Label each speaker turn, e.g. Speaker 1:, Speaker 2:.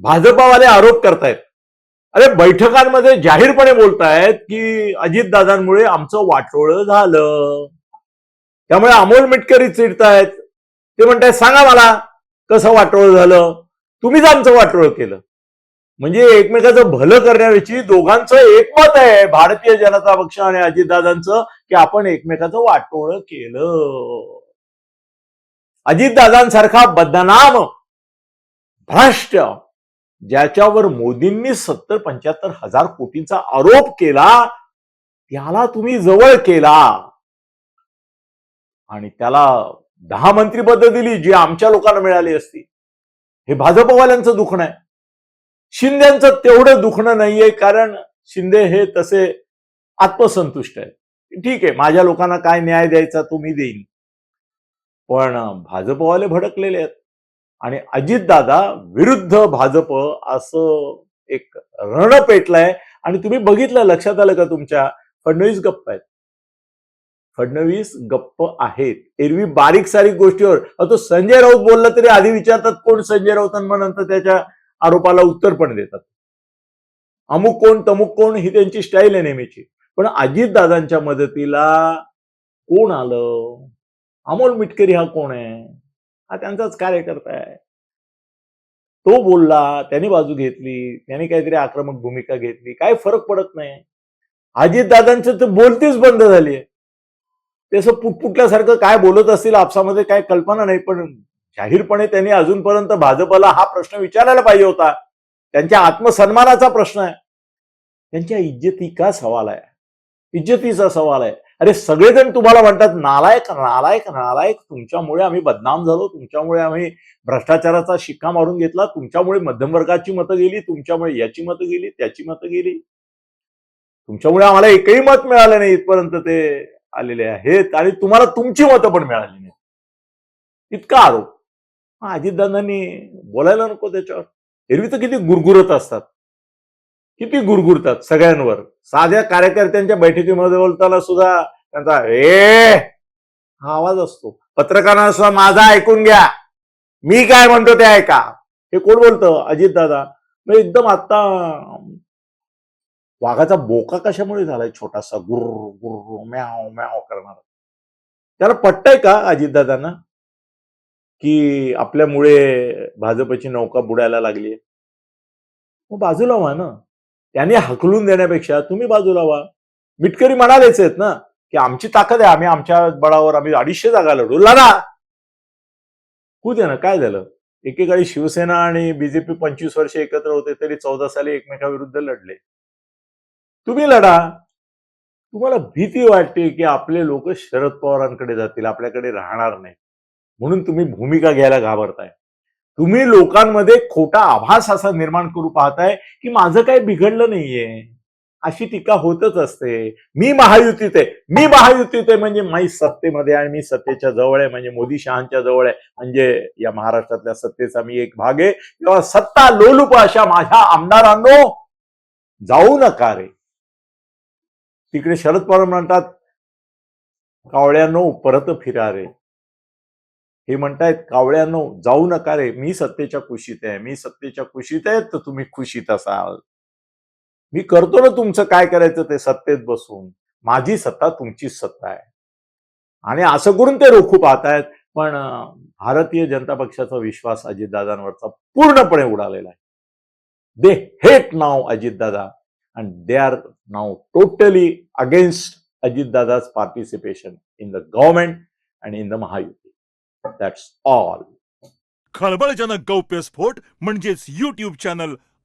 Speaker 1: भाजपावाले आरोप करतायत. अरे बैठकांमध्ये जाहीरपणे बोलतायत की अजितदादांमुळे आमचं वाटोळं झालं. त्यामुळे अमोल मिटकरी चिडतायत. ते म्हणतायत सांगा मला कसं वाटोळं झालं? तुम्हीच आमचं वाटोळं केलं. म्हणजे एकमेकाचं भलं करण्याविषयी दोघांचं एकमत आहे भारतीय जनता पक्ष आणि अजितदादांचं की आपण एकमेकाचं वाटोळं केलं. अजितदादांसारखा बदनाम भ्रष्ट ज्याच्यावर मोदींनी सत्तर पंच्याहत्तर हजार कोटींचा आरोप केला त्याला तुम्ही जवळ केला. आणि त्याला दहा मंत्रीपद दिली जी आमच्या लोकांना मिळाली असती. हे भाजपवाल्यांचं दुखणं आहे. शिंदेचं तेवढं दुखणं नाहीये कारण शिंदे हे तसे आत्मसंतुष्ट आहे ठीक आहे माझ्या लोकांना काय न्याय द्यायचा तो मी देईन. पण भाजपवाले भडकलेले आहेत. आणि अजितदादा विरुद्ध भाजप असं एक रण पेटलंय. आणि तुम्ही बघितलं लक्षात आलं का तुमच्या? फडणवीस गप्प आहेत. फडणवीस गप्प आहेत. एरवी बारीक सारीक गोष्टीवर. तो संजय राऊत बोलला तरी आधी विचारतात कोण संजय राऊत मग नंतर त्याच्या आरोपाला उत्तर पण देतात. अमुक कोण तमुक कोण ही त्यांची स्टाईल आहे नेहमीची. पण अजितदादांच्या मदतीला कोण आलं? अमोल मिटकरी हा कोण आहे? हा त्यांचाच कार्यकर्ता आहे. तो बोलला त्यांनी बाजू घेतली त्यांनी काहीतरी आक्रमक भूमिका घेतली काय फरक पडत नाही. अजितदादांचं तर बोलतीच बंद झाली ते असं पुटपुटल्यासारखं काय बोलत असतील आपसामध्ये काय कल्पना नाही पण जाहीरपणे त्यांनी अजूनपर्यंत भाजपला हा प्रश्न विचारायला पाहिजे होता. त्यांच्या आत्मसन्मानाचा प्रश्न आहे. त्यांच्या इज्जतीचा सवाल आहे. इज्जतीचा सवाल आहे. अरे सगळेजण तुम्हाला म्हणतात नालायक नालायक नालायक तुमच्यामुळे आम्ही बदनाम झालो तुमच्यामुळे आम्ही भ्रष्टाचाराचा शिक्का मारून घेतला तुमच्यामुळे मध्यमवर्गाची मतं गेली तुमच्यामुळे याची मतं गेली त्याची मतं गेली. तुमच्यामुळे आम्हाला एकही मत मिळालं नाही इथपर्यंत ते आलेले आहेत आणि तुम्हाला तुमची मतं पण मिळाली नाही इतका आरोप. अजितदादांनी बोलायला नको त्याच्यावर. एरवी तर किती गुरगुरत असतात. किती गुरगुरतात सगळ्यांवर. साध्या कार्यकर्त्यांच्या बैठकीमध्ये बोलताना सुद्धा त्यांचा ए हा आवाज असतो. पत्रकारांचा माझा ऐकून घ्या. मी काय म्हणतो ते ऐका. हे कोण बोलतं? अजितदादा मग एकदम आता वाघाचा बोका कशामुळे झालाय छोटासा? गुर गुर म्याव म्याव करणार. त्याला पटतंय का अजितदादांना की आपल्यामुळे भाजपची नौका बुडायला लागली मग बाजूला व्हा ना. त्यांनी हकलून देण्यापेक्षा तुम्ही बाजूला व्हा. मिटकरी म्हणालेच आहेत ना. की आमची ताकद आहे आम्ही आमच्या बळावर आम्ही अडीचशे जागा लढू लढा! कू दे ना काय झालं? एकेकाळी शिवसेना आणि बीजेपी पंचवीस वर्ष एकत्र होते तरी चौदा साली एकमेकाविरुद्ध लढले. तुम्ही लढा. तुम्हाला भीती वाटते की आपले लोक शरद पवारांकडे जातील आपल्याकडे राहणार नाही. म्हणून तुम्ही भूमिका घ्यायला घाबरताय. तुम्ही लोकांमध्ये खोटा आभास असा निर्माण करू पाहताय की माझं काही बिघडलं नाहीये. अशी टीका होतच असते. मी महायुतीत आहे. मी महायुतीत आहे म्हणजे मी सत्तेमध्ये आहे. मी सत्तेच्या जवळ आहे म्हणजे मोदी शहांच्या जवळ आहे. म्हणजे या महाराष्ट्रातल्या सत्तेचा मी एक भाग आहे. किंवा सत्ता लोलूप अशा माझ्या आमदारांनो जाऊ नका रे. तिकडे शरद पवार म्हणतात कावळ्यांनो परत फिरा रे. हे म्हणतायत कावळ्यांनो जाऊ नका रे. मी सत्तेच्या कुशीत आहे. मी सत्तेच्या कुशीत आहे तर तुम्ही खुशीत असाल. मी करतो ना तुमचं काय करायचं ते सत्तेत बसून. माझी सत्ता तुमची सत्ता आहे. आणि असं करून ते रोखू पाहतायत पण भारतीय जनता पक्षाचा विश्वास अजितदादांवरचा पूर्णपणे उडालेला आहे. They hate now Ajitdada and they are now totally against Ajitdada's participation in the government and in the Mahayuti that's all
Speaker 2: खळबळजनक गौप्यस्फोट म्हणजेच युट्यूब चॅनल